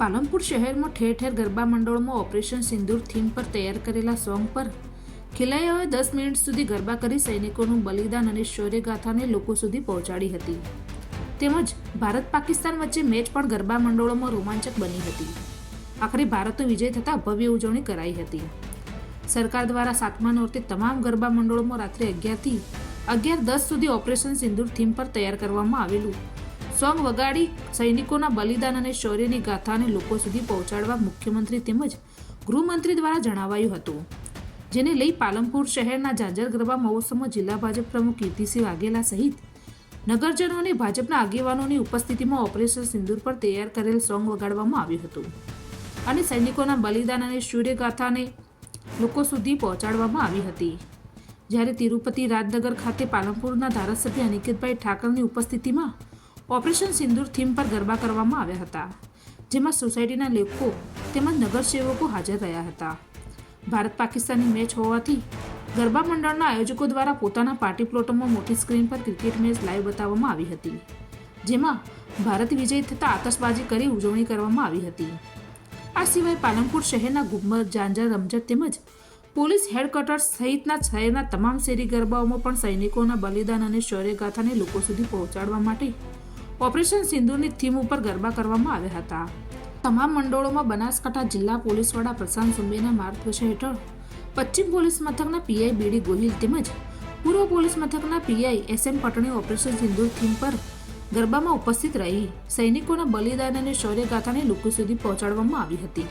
પાલનપુર શહેરમાં ઠેર ઠેર ગરબા મંડળોમાં ઓપરેશન સિંદૂર થીમ પર તૈયાર કરેલા સોંગ પર ખેલૈયાઓએ દસ મિનિટ સુધી ગરબા કરી સૈનિકોનું બલિદાન અને શૌર્યગાથાને લોકો સુધી પહોંચાડી હતી. તેમજ ભારત પાકિસ્તાન વચ્ચે મેચ પણ ગરબા મંડળોમાં રોમાંચક બની હતી. આખરે ભારતનો વિજય થતાં ભવ્ય ઉજવણી કરાઈ હતી. સરકાર દ્વારા સાતમા નોરતે તમામ ગરબા મંડળોમાં રાત્રે અગિયારથી અગિયાર દસ સુધી ઓપરેશન સિંદૂર થીમ પર તૈયાર કરવામાં આવેલું સોંગ વગાડી સૈનિકોના બલિદાન અને શૌર્યની ગાથાને લોકો સુધી પહોંચાડવા મુખ્યમંત્રી તેમજ ગૃહમંત્રી દ્વારા જણાવાયું હતું. જેને લઈ પાલનપુર શહેરના ઝાંઝર ગરબા મહોત્સવમાં જિલ્લા ભાજપ પ્રમુખ કીર્તિસિંહ વાઘેલા સહિત નગરજનો અને ભાજપના આગેવાનોની ઉપસ્થિતિમાં ઓપરેશન સિંદૂર પર તૈયાર કરેલ સોંગ વગાડવામાં આવ્યું હતું. અને સૈનિકોના બલિદાન અને સૂર્યગાથાને લોકો સુધી પહોંચાડવામાં આવી હતી. જ્યારે તિરુપતિ રાજનગર ખાતે પાલનપુરના ધારાસભ્ય અનિકેતભાઈ ઠાકરની ઉપસ્થિતિમાં ઓપરેશન સિંદૂર થીમ પર ગરબા કરવામાં આવ્યા હતા, જેમાં સોસાયટીના લેખકો તેમજ નગરસેવકો હાજર રહ્યા હતા. ભારત પાકિસ્તાનની મેચ હોવાથી ગરબા મંડળના આયોજકો દ્વારા પોતાના પાર્ટી પ્લોટોમાં મોટી સ્ક્રીન પર ક્રિકેટ મેચ લાઈવ બતાવવામાં આવી હતી, જેમાં ભારત વિજય થતાં આતશબાજી કરી ઉજવણી કરવામાં આવી હતી. આ સિવાય પાલનપુર શહેરના ગુમ્મર જાંજર રમઝટ તેમજ પોલીસ હેડક્વાર્ટર સહિતના શહેરના તમામ શેરી ગરબાઓમાં પણ સૈનિકોના બલિદાન અને શૌર્યગાથાને લોકો સુધી પહોંચાડવા માટે ઓપરેશન સિંધુની થીમ ઉપર ગરબા કરવામાં આવ્યા હતા. તમામ મંડળોમાં બનાસકાંઠા જિલ્લા પોલીસ વડા પ્રશાંત સુંબેના માર્ગદર્શન હેઠળ પશ્ચિમ પોલીસ મથકના પીઆઈ બીડી ગોહિલ તેમજ પૂર્વ પોલીસ મથકના PI S M Patni operation Sindhu theme પર ગરબામાં ઉપસ્થિત રહી સૈનિકોના બલિદાન અને શૌર્યગાથાને લોકો સુધી પહોંચાડવામાં આવી હતી.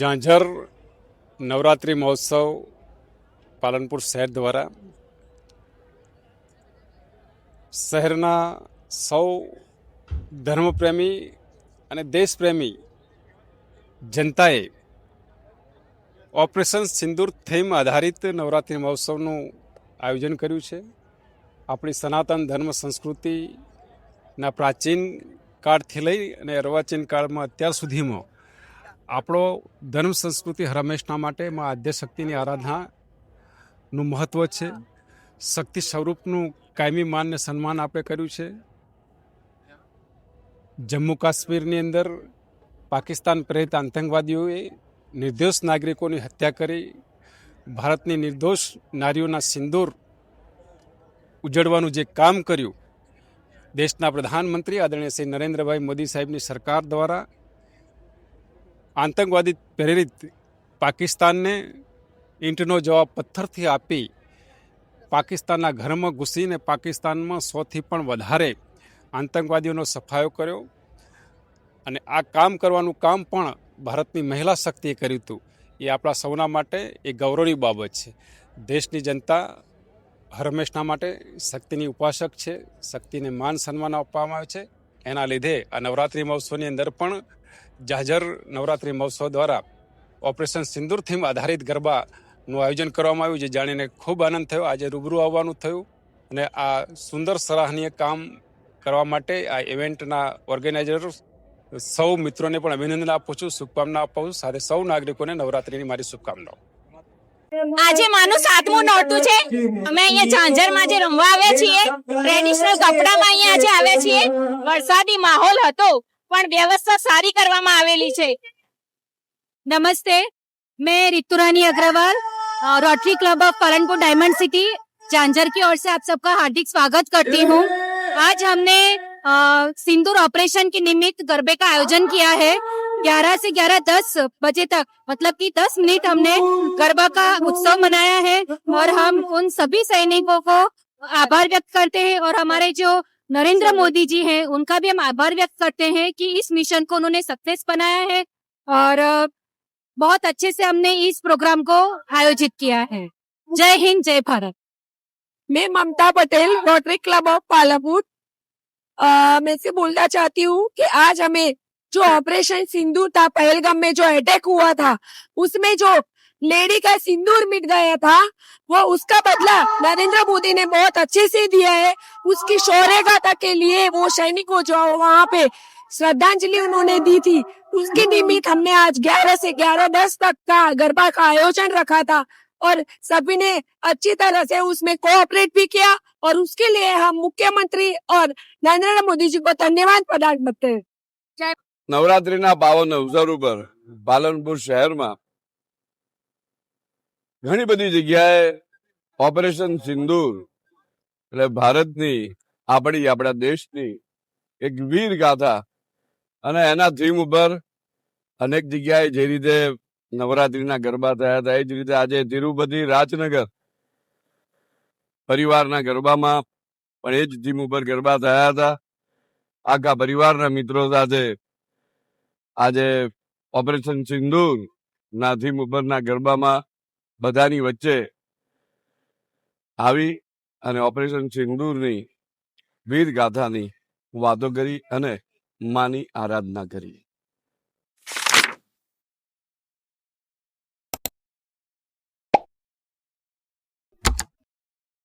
ઝાંઝર નવરાત્રિ મહોત્સવ પાલનપુર શહેર દ્વારા શહેરના સૌ ધર્મપ્રેમી અને દેશપ્રેમી જનતાએ ઓપરેશન સિંદૂર થીમ આધારિત નવરાત્રિ મહોત્સવનું આયોજન કર્યું છે. આપણી સનાતન ધર્મ સંસ્કૃતિના પ્રાચીન કાળથી લઈ અને અર્વાચીન કાળમાં અત્યાર સુધીમાં આપણો ધર્મ સંસ્કૃતિ હંમેશના માટે માં આદ્ય શક્તિની આરાધનાનું મહત્ત્વ છે. શક્તિ સ્વરૂપનું કાયમી માનને સન્માન આપણે કર્યું છે. જમ્મુ કાશ્મીરની અંદર પાકિસ્તાન પ્રેરિત આતંકવાદીઓએ નિર્દોષ નાગરિકોની હત્યા કરી ભારતની નિર્દોષ નારીઓના સિંદૂર ઉજળવાનું જે કામ કર્યું દેશના પ્રધાનમંત્રી આદરણીય શ્રી નરેન્દ્રભાઈ મોદી સાહેબની સરકાર દ્વારા આતંકવાદી પ્રેરિત પાકિસ્તાનને ઈંટનો જવાબ પથ્થરથી આપી પાકિસ્તાનના ઘરમાં ઘૂસીને પાકિસ્તાનમાં સોથી પણ વધારે આતંકવાદીઓનો સફાયો કર્યો. અને આ કામ કરવાનું કામ પણ ભારતની મહિલા શક્તિએ કર્યું હતું. એ આપણા સૌના માટે એ ગૌરવની બાબત છે. દેશની જનતા હરમેશના માટે શક્તિની ઉપાસક છે. શક્તિને માન સન્માન આપવામાં આવે છે. એના લીધે આ નવરાત્રિ મહોત્સવની અંદર પણ જાજર નવરાત્રિ મહોત્સવ દ્વારા ઓપરેશન સિંદૂર થીમ આધારિત નું આયોજન કરવામાં આવ્યું જે જાણીને ખૂબ આનંદ થયો. આજે રૂબરૂ આવવાનું થયું અને આ સુંદર સરાહનીય કામ કરવા માટે આ ઇવેન્ટના ઓર્ગેનાઇઝર સૌ મિત્રોને પણ અભિનંદન આપું છું, શુભકામના આપું છું, સાથે સૌ નાગરિકોને નવરાત્રીની મારી શુભકામનાઓ. આજે માનું સાતમું નોરતું છે. અમે અહીંયા ઝાંઝરમાં જે રમવા આવ્યા છીએ ટ્રેડિશનલ કપડામાં અહીંયા આજે આવ્યા છીએ. વરસાદી માહોલ હતો, પણ વ્યવસ્થા સારી કરવામાં આવેલી છે. નમસ્તે, મેં Riturani Agarwal. Rotary Club of Palanpur Diamond City Jhanjhar की ओर से आप सबका हार्दिक स्वागत करती हूँ। आज हमने सिंदूर ऑपरेशन के निमित्त गरबे का आयोजन किया है। 11 से 11:10 बजे तक मतलब कि 10 मिनट हमने गरबा का उत्सव मनाया है और हम उन सभी सैनिकों को आभार व्यक्त करते हैं और हमारे जो नरेंद्र मोदी जी हैं, उनका भी हम आभार व्यक्त करते हैं कि इस मिशन को उन्होंने सक्सेस बनाया है। और बहुत अच्छे से हमने इस प्रोग्राम को आयोजित किया है। जय हिंद, जय भारत। मैं Mamta Patel Rotary Club of Palanpur मैं से बोलना चाहती हूँ कि आज हमें जो ऑपरेशन सिंदूर था, पहलगाम में जो अटैक हुआ था, उसमें जो लेडी का सिंदूर मिट गया था, वो उसका बदला नरेंद्र मोदी ने बहुत अच्छे से दिया है। उसकी शौर्य गाथा के लिए वो सैनिकों जो वहाँ पे श्रद्धांजलि उन्होंने दी थी उसके निमित्त हमने आज 11 से 11 दस तक का गरबा का आयोजन रखा था और सभी ने अच्छी तरह से उसमें कोऑपरेट भी किया और उसके लिए हम मुख्यमंत्री और नरेंद्र मोदी जी को धन्यवाद प्रदान करते हैं નવરાત્રીના પાવન અવસર ઉપર પાલનપુર શહેરમાં ઘણી બધી જગ્યાએ ઓપરેશન સિંદૂર એટલે ભારતની આપણી આપણા દેશની એક વીર ગાથા અને એના થીમ ઉપર અનેક જગ્યાએ જે રીતે નવરાત્રીના ગરબા થયા હતા, એ જ રીતે આજે તિરુપતિ રાજનગર પરિવારના ગરબામાં પણ એ જ થીમ ઉપર ગરબા થયા હતા. આખા પરિવારના મિત્રો સાથે આજે ઓપરેશન સિંદૂર ના થીમ ઉપરના ગરબામાં બધાની વચ્ચે આવી અને ઓપરેશન સિંદૂરની વીર ગાથાની વાતો કરી અને માની આરાધના કરી.